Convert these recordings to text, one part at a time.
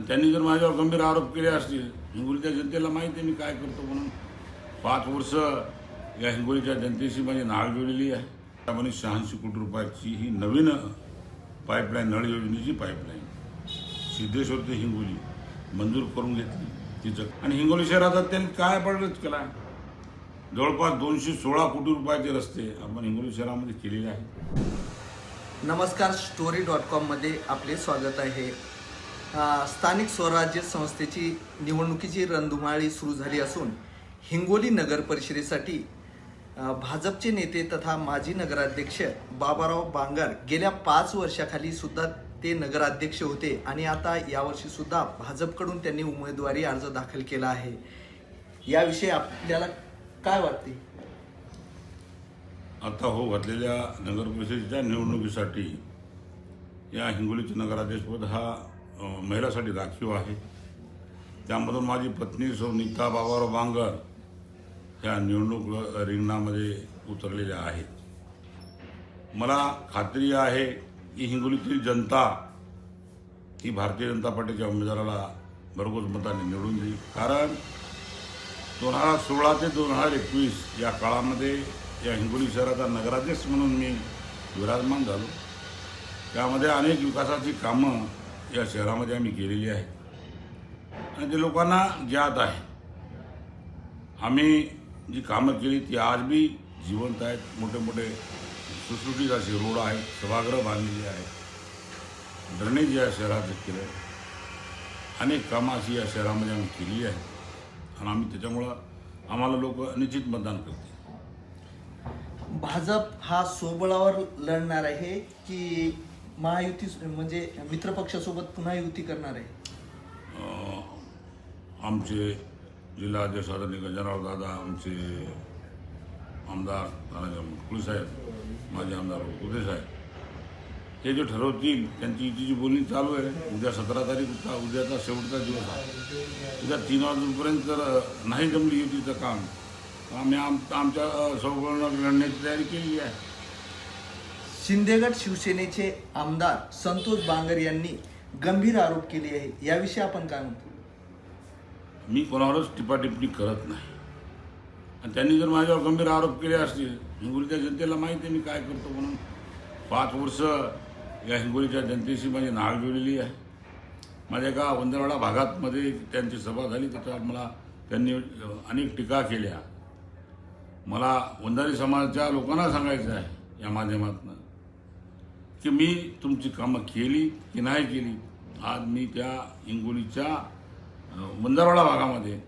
आणि त्यांनी जर माझ्यावर गंभीर आरोप केले असतील हिंगोलीच्या जनतेला माहिती आहे मी काय करतो म्हणून. पाच वर्ष या हिंगोलीच्या जनतेशी माझी नाळ जोडलेली आहे. त्यामुळे शहाऐंशी कोटी रुपयाची ही नवीन पाईपलाईन नळ योजनेची पाईपलाईन सिद्धेश्वर ते हिंगोली मंजूर करून घेतली तिचं. आणि हिंगोली शहरात त्यांनी काय पडलंच केला? जवळपास दोनशे सोळा कोटी रुपयाचे रस्ते आपण हिंगोली शहरामध्ये केलेले आहेत. नमस्कार स्टोरी डॉट कॉममध्ये आपले स्वागत आहे. स्थानिक स्वराज्य संस्थेची निवडणुकीची रणधुमाळी सुरू झाली असून हिंगोली नगर परिषदेसाठी भाजपचे नेते तथा माजी नगराध्यक्ष बाबाराव बांगर गेल्या पाच वर्षाखाली सुद्धा ते नगराध्यक्ष होते आणि आता यावर्षी सुद्धा भाजपकडून त्यांनी उमेदवारी अर्ज दाखल केला आहे. याविषयी आपल्याला काय वाटते? आता हो घातलेल्या नगर परिषदेच्या निवडणुकीसाठी या हिंगोलीचे नगराध्यक्षपद हा महिलासाठी राखीव आहे. त्यामधून माझी पत्नी सुनीता बाबाराव बांगर ह्या निवडणूक रिंगणामध्ये उतरलेल्या आहेत. मला खात्री आहे की हिंगोलीतील जनता ही भारतीय जनता पार्टीच्या उमेदवाराला भरघोस मताने निवडून देईल. कारण दोन हजार सोळा ते दोन हजार एकवीस या काळामध्ये या हिंगोली शहराचा नगराध्यक्ष म्हणून मी विराजमान झालो. त्यामध्ये अनेक विकासाची कामं या शहरामध्ये आम्ही केलेली आहे. आणि ते लोकांना ज्ञात आहे. आम्ही जी कामं केली ती आज बी जिवंत आहेत. मोठे मोठे सुटसुटीत असे रोड आहेत सभागृह बांधलेली आहेत. ड्रेनेज या शहरात केलं अनेक कामं अशी या शहरामध्ये आम्ही केली आहे आणि आम्ही त्याच्यामुळं आम्हाला लोक निश्चित मतदान करते भाजप हा सोबळावर लढणार आहे की महायुती म्हणजे मित्रपक्षासोबत पुन्हा युती करणार आहे. आमचे जिल्हा अध्यक्ष आदरणीय गजानराव दादा आमचे आमदार तानाजी मुकुळे साहेब माझे आमदार उदय साहेब हे जे ठरवतील त्यांची युतीची बोलणी चालू आहे उद्या सतरा तारीख होता उद्याचा शेवटचा दिवस आहे. उद्या तीन वाजूपर्यंत जर नाही जमली युतीचं काम. आम्ही आम आमच्या सौगुणावर लढण्याची तयारी केली आहे. शिंदेगड शिवसेनेचे आमदार संतोष बांगर यांनी गंभीर आरोप केले आहे याविषयी आपण काय म्हणतो? मी कोणावरच टिपाटिपणी करत नाही. आणि त्यांनी जर माझ्यावर गंभीर आरोप केले असतील हिंगोलीच्या जनतेला माहिती आहे मी काय करतो म्हणून. पाच वर्ष या हिंगोलीच्या जनतेशी माझी नाळ जुळलेली आहे. माझ्या एका वंदरवाडा भागातमध्ये त्यांची सभा झाली त्याच्यावर मला त्यांनी अनेक टीका केल्या. मला वंधारी समाजाच्या लोकांना सांगायचं आहे या माध्यमातून. की मी तुमची कामं केली की नाही केली आज मी त्या हिंगोलीच्या मंदारवाडा भागामध्ये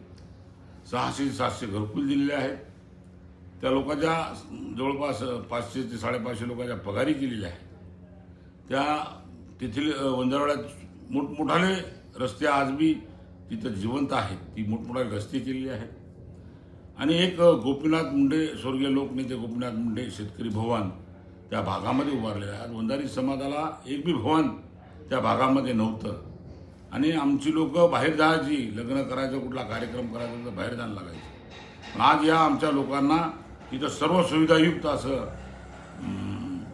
सहाशे सातशे घरकुल दिलेले आहेत. त्या लोकांच्या जवळपास पाचशे ते साडेपाचशे लोकांच्या पगारी केलेल्या आहेत. त्या तेथील अ, वंजारवाड्यात मोठमोठाले रस्ते आज बी तिथं जिवंत आहेत. ती मोठमोठाले रस्ते केलेले आहेत. आणि एक गोपीनाथ मुंडे स्वर्गीय लोकनेते गोपीनाथ मुंडे शेतकरी भवन त्या भागामध्ये उभारलेलं आहे आज समाजाला एक बी भवन त्या भागामध्ये नव्हतं. आणि आमची लोक बाहेर जायची लग्न करायचं कुठला कार्यक्रम करायचा तर बाहेर जायला लागायचं. पण आज या आमच्या लोकांना तिथं सर्व सुविधायुक्त असं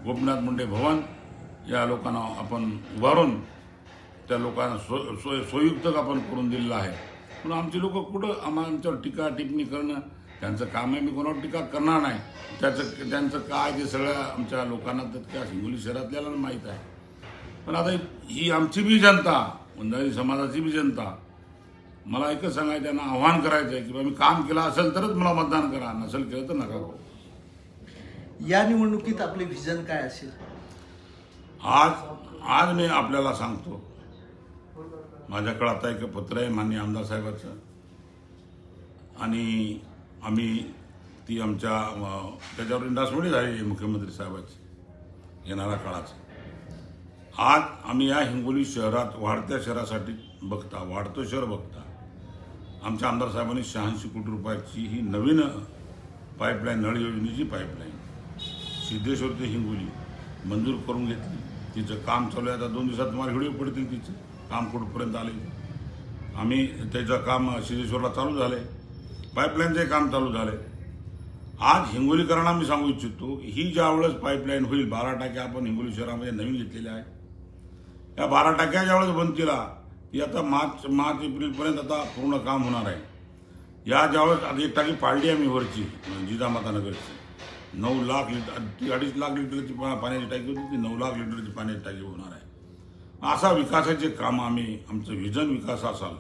गोपीनाथ मुंडे भवन या लोकांना आपण उभारून त्या लोकांना सो सोय सोयुक्त आपण करून दिलेलं आहे. पण आमची लोक कुठं आम्हा आमच्यावर टीका टिप्पणी करणं त्यांचं काम आहे मी कोणावर टीका करणार नाही. त्याचं त्यांचं काय ते सगळ्या आमच्या लोकांना तर त्या हिंगोली शहरातल्याला माहीत आहे. पण आता ही आमची बी जनता वंजारी समाजाची बी जनता मला एकच सांगायचं त्यांना आव्हान करायचं आहे की बा मी काम केलं असेल तरच मला मतदान करा नसेल केलं तर नका करू. या निवडणुकीत आपले व्हिजन काय असेल? आज आज मी आपल्याला सांगतो. माझ्याकडे आता एक पत्र आहे माननीय आमदार साहेबाचं. आणि आम्ही ती आमच्या त्याच्यावर इंडासमध्ये झालेली मुख्यमंत्री साहेबाची येणाऱ्या काळाची. आज आम्ही या हिंगोली शहरात वाढत्या शहरासाठी बघता वाढतं शहर बघता आमच्या आमदार साहेबांनी शहाऐंशी कोटी रुपयाची ही नवीन पाईपलाईन नळ योजनेची पाईपलाईन सिद्धेश्वर ते हिंगोली मंजूर करून घेतली. तिचं काम चालू आहे. आता दोन दिवसात तुम्हाला व्हिडिओ पडतील तिचं. काम कुठपर्यंत आले? आम्ही त्याचं काम सिद्धेश्वरला चालू झालं आहे पाईपलाईनचंही काम चालू झालं. आहे आज हिंगोलीकरांना मी सांगू इच्छितो ही ज्या वेळेस पाईपलाईन होईल बारा टाक्या आपण हिंगोली शहरामध्ये नवीन घेतलेल्या आहे या बारा टाक्या ज्यावेळेस बनतील की आता मार्च मार्च एप्रिलपर्यंत आता पूर्ण काम होणार आहे. या ज्यावेळेस आता एक टाकी पाडली आम्ही वरची जिजामाता नगरची. नऊ लाख लिटर ती अडीच लाख लिटरची पा- पाण्याची टाकी होती ती नऊ लाख लिटरची पाण्याची टाकी होणार आहे. असा विकासाचे काम आम्ही आमचं व्हिजन विकास असाल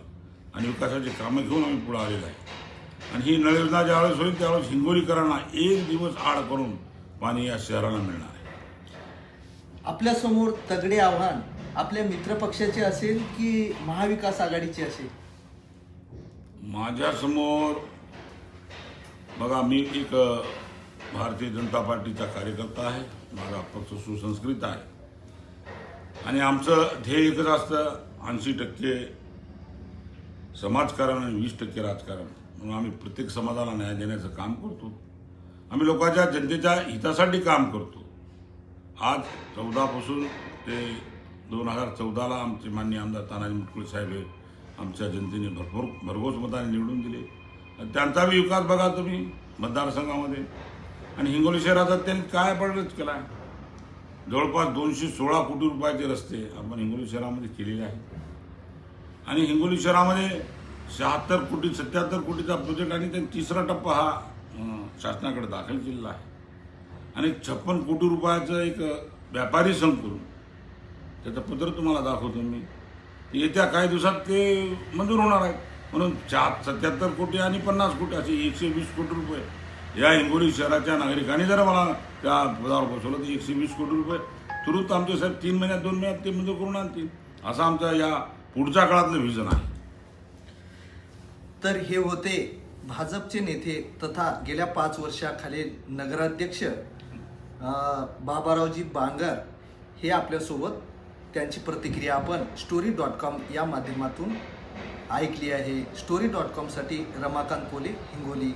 आणि विकासाचे कामं घेऊन आम्ही पुढे आलेलो आहे. आणि ही नळ योजना ज्यावेळेस होईल त्यावेळेस हिंगोलीकरांना एक दिवस आड करून पाणी या शहराला मिळणार आहे. आपल्यासमोर तगडे आव्हान आपल्या मित्रपक्षाचे असेल की महाविकास आघाडीचे असेल? माझ्यासमोर बघा मी एक भारतीय जनता पार्टीचा कार्यकर्ता आहे माझा पक्ष सुसंस्कृत आहे. आणि आमचं ध्येय एकच असतं ऐंशी टक्के समाजकारण आणि वीस टक्के राजकारण. म्हणून आम्ही प्रत्येक समाजाला न्याय देण्याचं काम करतो. आम्ही लोकांच्या जनतेच्या हितासाठी काम करतो. आज चौदापासून ते दोन हजार चौदाला आमचे मान्य आमदार तानाजी मुटकुळे साहेब हे आमच्या जनतेने भरपूर भरघोस मताने निवडून दिले. त्यांचा बी विकास बघा तुम्ही मतदारसंघामध्ये. आणि हिंगोली शहराचा त्यांनी काय पडलंच केला जवळपास दोनशे सोळा कोटी रुपयाचे रस्ते आपण हिंगोली शहरामध्ये केलेले आहेत. आणि हिंगोली शहरामध्ये शहात्तर कोटी सत्याहत्तर कोटीचा प्रोजेक्ट आणि त्यांनी तिसरा टप्पा हा शासनाकडे दाखल केलेला आहे. आणि छप्पन कोटी रुपयाचं एक व्यापारी संकुल त्याचं पत्र तुम्हाला दाखवतो मी. येत्या काही दिवसात ते मंजूर होणार आहेत म्हणून चार सत्याहत्तर कोटी आणि पन्नास कोटी असे एकशे वीस कोटी रुपये या हिंगोली शहराच्या नागरिकांनी जर मला त्या पदावर बसवलं तर एकशे वीस कोटी रुपये. तुरुत आमचे साहेब तीन महिन्यात दोन महिन्यात ते मंजूर करून आणतील. असा आमचा या पुढच्या काळातलं व्हिजन आहे. तर हे होते भाजपचे नेते तथा गेल्या पाच वर्षाखालील नगराध्यक्ष बाबारावजी बांगर हे आपल्यासोबत त्यांची प्रतिक्रिया आपण स्टोरी डॉट कॉम या माध्यमातून ऐकली आहे. स्टोरी डॉट कॉमसाठी रमाकांत कोले हिंगोली.